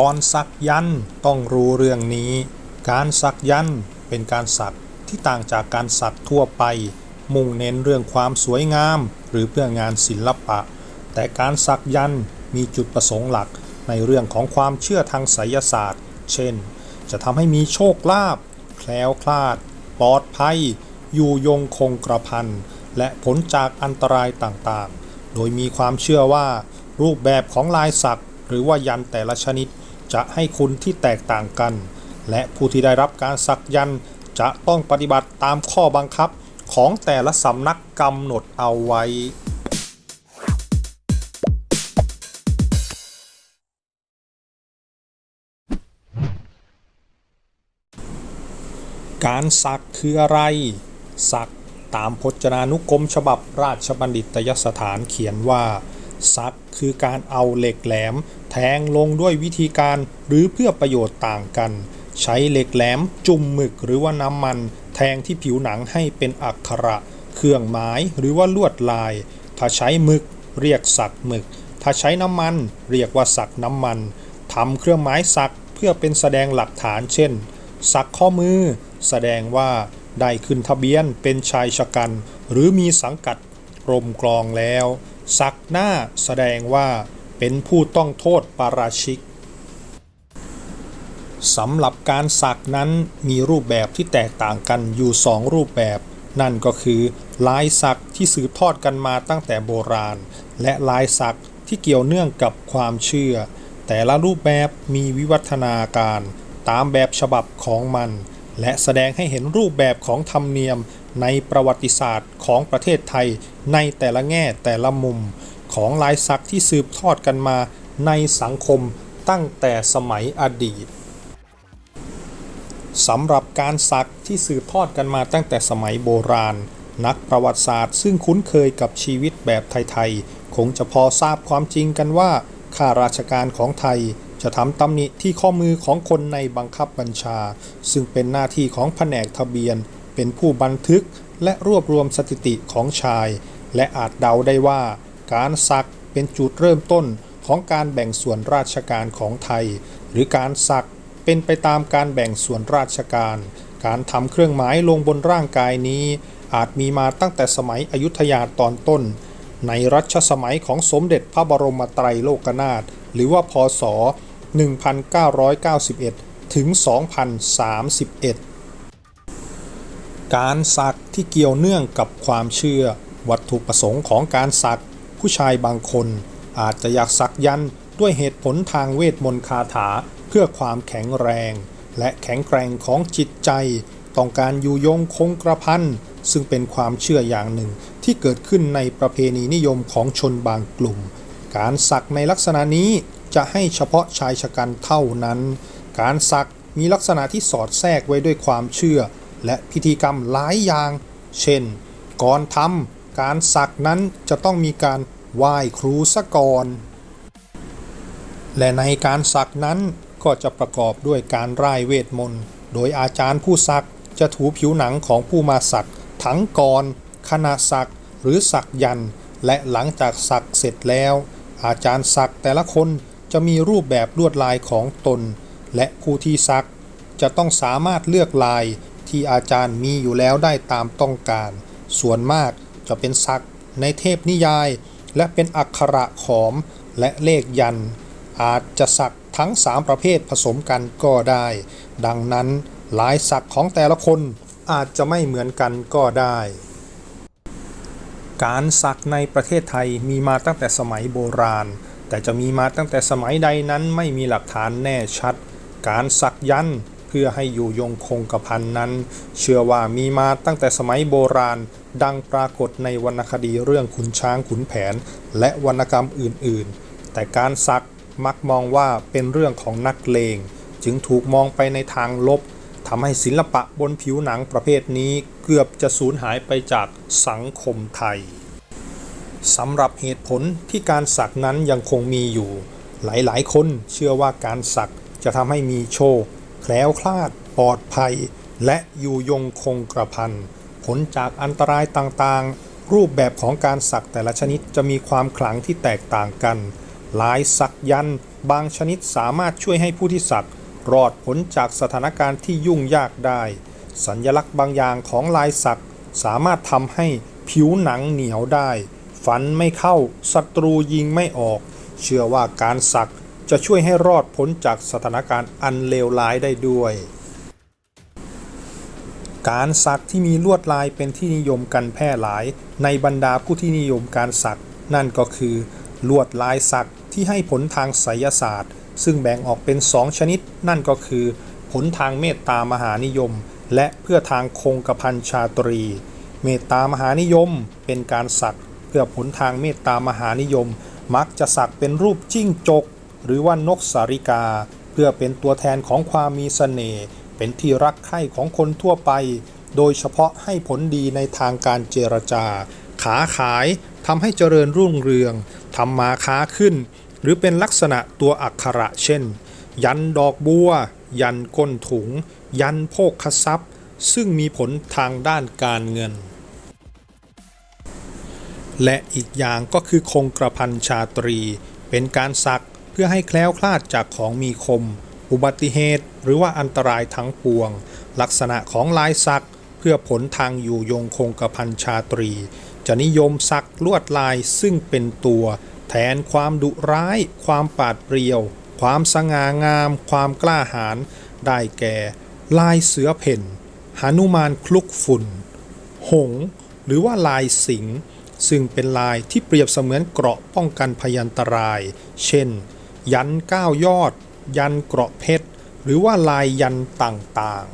ก่อนสักยันต์ต้องรู้เรื่องนี้ การสักยันต์เป็นการสักที่ต่างจากการสักทั่วไป มุ่งเน้นเรื่องความสวยงาม หรือเพื่องานศิลปะ แต่การสักยันต์มีจุดประสงค์หลักในเรื่องของความเชื่อทางไสยศาสตร์ เช่น จะทำให้มีโชคลาภแคล้วคลาด ปลอดภัย อยู่ยงคงกระพัน และผลจากอันตรายต่างๆ โดยมีความเชื่อว่า รูปแบบของลายสักหรือว่ายันแต่ละชนิด จะให้คุณที่แตกต่างกัน และผู้ที่ได้รับการสักยันจะต้องปฏิบัติตามข้อบังคับของแต่ละสำนักกำหนดเอาไว้ การสักคืออะไร สักตามพจนานุกรมฉบับราชบัณฑิตยสถานเขียนว่า สักคือการเอาเหล็กแหลม แทงลงด้วยวิธีการหรือเพื่อประโยชน์ต่างกัน ใช้เหล็กแหลมจุ่มหมึกหรือว่าน้ำมัน แทงที่ผิวหนังให้เป็นอักขระ เครื่องหมายหรือว่าลวดลาย ถ้าใช้หมึกเรียกสักหมึก ถ้าใช้น้ำมันเรียกว่าสักน้ำมันทำเครื่องหมายสักเพื่อเป็นแสดงหลักฐานเช่น สักข้อมือ แสดงว่าได้ขึ้นทะเบียนเป็นชายชะกัน หรือมีสังกัดกรมกรองแล้ว สักหน้าแสดงว่าเป็นผู้ต้องโทษปาราชิกสำหรับการสักนั้นมีรูปแบบที่แตกต่างกันอยู่สองรูปแบบ นั่นก็คือลายสักที่สืบทอดกันมาตั้งแต่โบราณ และลายสักที่เกี่ยวเนื่องกับความเชื่อ แต่ละรูปแบบมีวิวัฒนาการ ตามแบบฉบับของมัน และแสดงให้เห็นรูปแบบของธรรมเนียม ในประวัติศาสตร์ของประเทศไทย ในแต่ละแง่แต่ละมุมของลายสักที่สืบทอดกันมาในสังคมตั้งแต่สมัยอดีตสำหรับการสักที่สืบทอดกันมาตั้งแต่สมัยโบราณ นักประวัติศาสตร์ ซึ่งคุ้นเคยกับชีวิตแบบไทยๆ คงจะพอทราบความจริงกันว่าข้าราชการของไทยจะทำตำหนิที่ข้อมือของคนในบังคับบัญชา ซึ่งเป็นหน้าที่ของแผนกทะเบียน เป็นผู้บันทึกและรวบรวมสถิติของชาย และอาจเดาได้ว่า การสักเป็นจุดเริ่มต้นของการแบ่งส่วนราชการของไทย หรือการสักเป็นไปตามการแบ่งส่วนราชการ การทำเครื่องหมายลงบนร่างกายนี้ อาจมีมาตั้งแต่สมัยอยุธยาตอนต้น ในรัชสมัยของสมเด็จพระบรมไตรโลกนาถหรือว่าพศ 1991 ถึง 2031 การสักที่เกี่ยวเนื่องกับความเชื่อ วัตถุประสงค์ของการสัก ผู้ชายบางคน อาจจะอยากสักยันต์ด้วยเหตุผลทางเวทมนต์คาถาเพื่อความแข็งแรง และแข็งแกร่งของจิตใจ ต้องการอยู่ยงคงกระพันซึ่งเป็นความเชื่ออย่างหนึ่งที่เกิดขึ้นในประเพณีนิยมของชนบางกลุ่ม การสักในลักษณะนี้จะให้เฉพาะชายชะกันเท่านั้น การสักมีลักษณะที่สอดแทรกไว้ด้วยความเชื่อ และพิธีกรรมหลายอย่าง เช่น ก่อนทำการสักนั้นจะต้องมีการไหว้ครูซะก่อน และในการสักนั้นก็จะประกอบด้วยการร่ายเวทมนต์ โดยอาจารย์ผู้สักจะถูผิวหนังของผู้มาสักทั้งก่อนขณะสักหรือสักยันต์และหลังจากสักเสร็จแล้ว อาจารย์สักแต่ละคนจะมีรูปแบบลวดลายของตน และผู้ที่สักจะต้องสามารถเลือกลาย ที่อาจารย์มีอยู่แล้วได้ตามต้องการ ส่วนมากจะเป็นสักในเทพนิยาย และเป็นอักขระขอมและเลขยันต์อาจจะสักทั้ง 3 ประเภทผสมกันก็ได้ ดังนั้นหลายสักของแต่ละคนอาจจะไม่เหมือนกันก็ได้ การสักในประเทศไทยมีมาตั้งแต่สมัยโบราณ แต่จะมีมาตั้งแต่สมัยใดนั้นไม่มีหลักฐานแน่ชัด การสักยันต์ พื่อให้อยู่ยงคงกระพันนั้น เชื่อว่ามีมาตั้งแต่สมัยโบราณ ดังปรากฏในวรรณคดีเรื่องขุนช้างขุนแผน และวรรณกรรมอื่นๆ แต่การสักมักมองว่าเป็นเรื่องของนักเลง จึงถูกมองไปในทางลบทำให้ศิลปะบนผิวหนังประเภทนี้เกือบจะสูญหายไปจากสังคมไทยสำหรับเหตุผลที่การสักนั้นยังคงมีอยู่ หลายๆ คนเชื่อว่าการสักจะทำให้มีโชค แคล้วคลาดปลอดภัย และอยู่ยงคงกระพันผลจากอันตรายต่างๆ รูปแบบของการสักแต่ละชนิดจะมีความขลังที่แตกต่างกันลายสักยันบางชนิดสามารถช่วยให้ผู้ที่สักรอดพ้นจากสถานการณ์ที่ยุ่งยากได้ สัญลักษณ์บางอย่างของลายสักสามารถทำให้ผิวหนังเหนียวได้ฟันไม่เข้าศัตรูยิงไม่ออก เชื่อว่าการสัก จะช่วยให้รอดพ้นจากสถานการณ์อันเลวร้ายได้ด้วย การสักที่มีลวดลายเป็นที่นิยมกันแพร่หลาย ในบรรดาผู้ที่นิยมการสัก นั่นก็คือ ลวดลายสักที่ให้ผลทางไสยศาสตร์ ซึ่งแบ่งออกเป็นสองชนิด นั่นก็คือ ผลทางเมตตามหานิยม และเพื่อทางคงกระพันชาตรี เมตตามหานิยมเป็นการสัก เพื่อผลทางเมตตามหานิยม มักจะสักเป็นรูปจิ้งจก หรือว่านกสาริกา เพื่อเป็นตัวแทนของความมีเสน่ห์เป็นที่รักใคร่ของคนทั่วไป โดยเฉพาะให้ผลดีในทางการเจรจา ขาขายทำให้เจริญรุ่งเรืองทำมาค้าขึ้น หรือเป็นลักษณะตัวอักขระเช่น ยันดอกบัว ยันก้นถุง ยันโภคทรัพย์ ซึ่งมีผลทางด้านการเงิน และอีกอย่างก็คือคงกระพันชาตรี เป็นการสัก พื่อให้แคล้วคลาดจากของมีคม อุบัติเหตุ หรือว่าอันตรายทั้งปวง ลักษณะของลายสักเพื่อผลทางอยู่ยงคงกระพันชาตรี จะนิยมสักลวดลายซึ่งเป็นตัว แทนความดุร้าย ความปาดเปรียว ความสง่างาม ความกล้าหาญได้แก่ ลายเสือเพ่นหานุมานคลุกฝุ่น หงส์หรือว่าลายสิง ซึ่งเป็นลายที่เปรียบเสมือนเกราะป้องกันพยันตราย เช่น ยันเก้ายอด ยันเกราะเพชร หรือว่าลายยันต่าง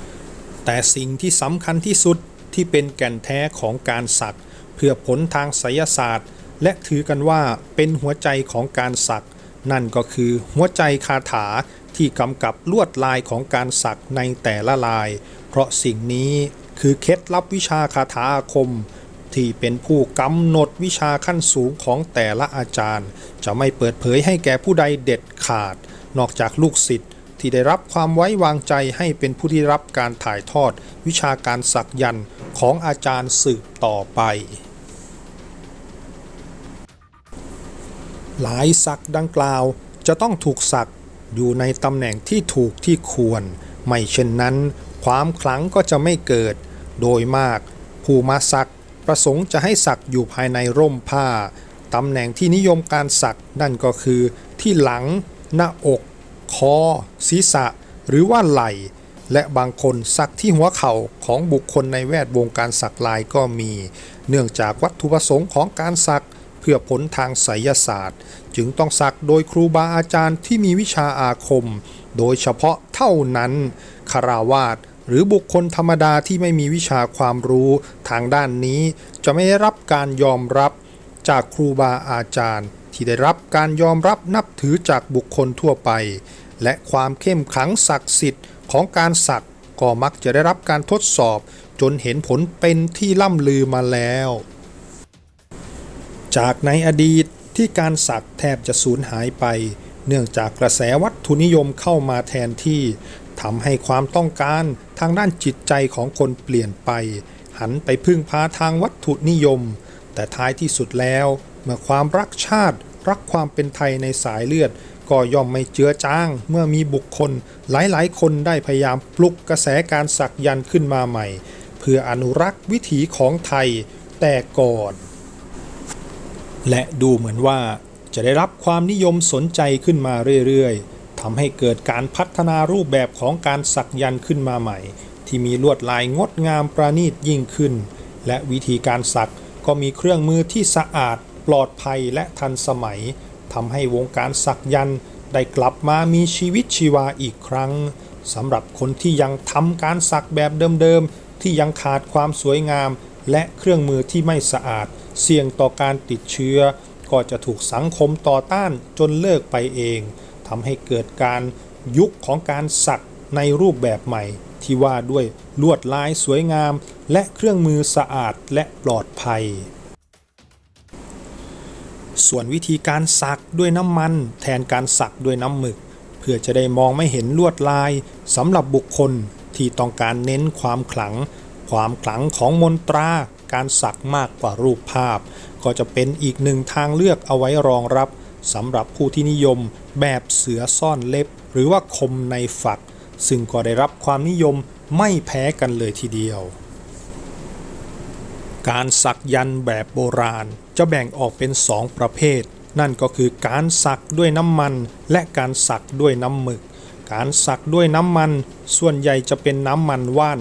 ๆ แต่สิ่งที่สำคัญที่สุดที่เป็นแก่นแท้ของการสักเพื่อผลทางไสยศาสตร์ และถือกันว่าเป็นหัวใจของการสัก นั่นก็คือหัวใจคาถาที่กำกับลวดลายของการสักในแต่ละลาย เพราะสิ่งนี้คือเคล็ดลับวิชาคาถาอาคม ที่เป็นผู้กำหนดวิชาขั้นสูงของแต่ละอาจารย์ จะไม่เปิดเผยให้แก่ผู้ใดเด็ดขาด นอกจากลูกศิษย์ที่ได้รับความไว้วางใจให้เป็นผู้ที่รับการถ่ายทอด วิชาการสักยันต์ของอาจารย์สืบต่อไป หลายสักดังกล่าวจะต้องถูกสักอยู่ในตำแหน่งที่ถูกที่ควร ไม่เช่นนั้น ความขลังก็จะไม่เกิด โดยมาก ผู้มาสัก ประสงค์จะให้สักอยู่ภายในร่มผ้า ตำแหน่งที่นิยมการสักนั่นก็คือ ที่หลัง หน้าอก คอ ศีรษะ หรือว่าไหล่ และบางคนสักที่หัวเข่าของบุคคลในแวดวงการสักลายก็มี เนื่องจากวัตถุประสงค์ของการสักเพื่อผลทางไสยศาสตร์ จึงต้องสักโดยครูบาอาจารย์ที่มีวิชาอาคม โดยเฉพาะเท่านั้นคาราวาส หรือบุคคลธรรมดาที่ไม่มีวิชาความรู้ทางด้านนี้ จะไม่ได้รับการยอมรับจากครูบาอาจารย์ ที่ได้รับการยอมรับนับถือจากบุคคลทั่วไป และความเข้มขังศักดิ์สิทธิ์ของการสักก็มักจะได้รับการทดสอบจนเห็นผลเป็นที่ล่ำลือมาแล้ว จากในอดีตที่การสักแทบจะสูญหายไป เนื่องจากกระแสวัตถุนิยมเข้ามาแทนที่ ทำให้ความต้องการทางด้านจิตใจของคนเปลี่ยนไป หันไปพึ่งพาทางวัตถุนิยม แต่ท้ายที่สุดแล้ว เมื่อความรักชาติ รักความเป็นไทยในสายเลือด ก็ย่อมไม่เจือจาง เมื่อมีบุคคล หลายๆ คนได้พยายามปลุกกระแสการสักยันต์ขึ้นมาใหม่ เพื่ออนุรักษ์วิถีของไทยแต่ก่อน และดูเหมือนว่าจะได้รับความนิยมสนใจขึ้นมาเรื่อยๆ ทำให้เกิดการพัฒนารูปแบบของการสักยันต์ขึ้นมาใหม่ ที่มีลวดลายงดงามประณีตยิ่งขึ้น และวิธีการสักก็มีเครื่องมือที่สะอาด ปลอดภัยและทันสมัยทำให้วงการสักยันต์ได้กลับมามีชีวิตชีวาอีกครั้งสำหรับคนที่ยังทำการสักแบบเดิมๆ ที่ยังขาดความสวยงาม และเครื่องมือที่ไม่สะอาด เสี่ยงต่อการติดเชื้อ ก็จะถูกสังคมต่อต้านจนเลิกไปเอง ทำให้เกิดการยุคของการสักในรูปแบบใหม่ ที่ว่าด้วยลวดลายสวยงาม และเครื่องมือสะอาดและปลอดภัย ส่วนวิธีการสักด้วยน้ำมัน แทนการสักด้วยน้ำหมึก เพื่อจะได้มองไม่เห็นลวดลายสำหรับบุคคลที่ต้องการเน้นความขลัง ความขลังของมนตราการสักมากกว่ารูปภาพ ก็จะเป็นอีกหนึ่งทางเลือกเอาไว้รองรับ สำหรับผู้ที่นิยมแบบเสือซ่อนเล็บ หรือว่าคมในฝัก ซึ่งก็ได้รับความนิยมไม่แพ้กันเลยทีเดียว การสักยันต์แบบโบราณจะแบ่งออกเป็นสองประเภท นั่นก็คือการสักด้วยน้ำมันและการสักด้วยน้ำหมึก การสักด้วยน้ำมัน ส่วนใหญ่จะเป็นน้ำมันว่าน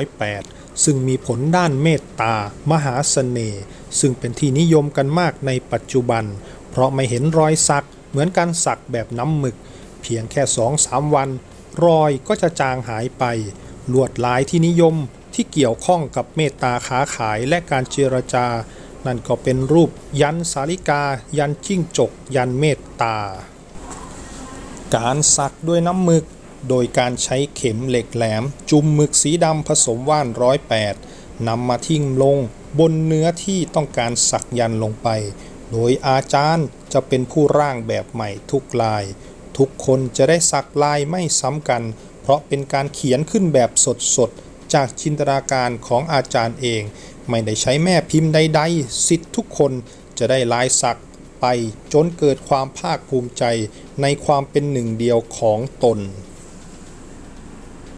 108 ซึ่งมีผลด้านเมตตา มหาเสน่ห์ซึ่งเป็นที่นิยมกันมากในปัจจุบัน เพราะไม่เห็นรอยสักเหมือนการสักแบบน้ำหมึก เพียงแค่2-3วัน รอยก็จะจางหายไป ลวดลายที่นิยมที่เกี่ยวข้องกับเมตตาค้าขายและการเจรจา นั่นก็เป็นรูปยันสาลิกา ยันจิ้งจก ยันเมตตา การสักด้วยน้ำหมึก โดยการใช้เข็มเหล็กแหลม จุ่มหมึกสีดำผสมว่านร้อยแปดนำมาทิ้งลงบนเนื้อที่ต้องการสักยันลงไป โดยอาจารย์จะเป็นผู้ร่างแบบใหม่ทุกลาย ทุกคนจะได้สักลายไม่ซ้ำกัน เพราะเป็นการเขียนขึ้นแบบสดๆ จากจินตนาการของอาจารย์เอง ไม่ได้ใช้แม่พิมพ์ใดๆสิทธิ์ทุกคนจะได้ลายสักไปจนเกิดความภาคภูมิใจในความเป็นหนึ่งเดียวของตน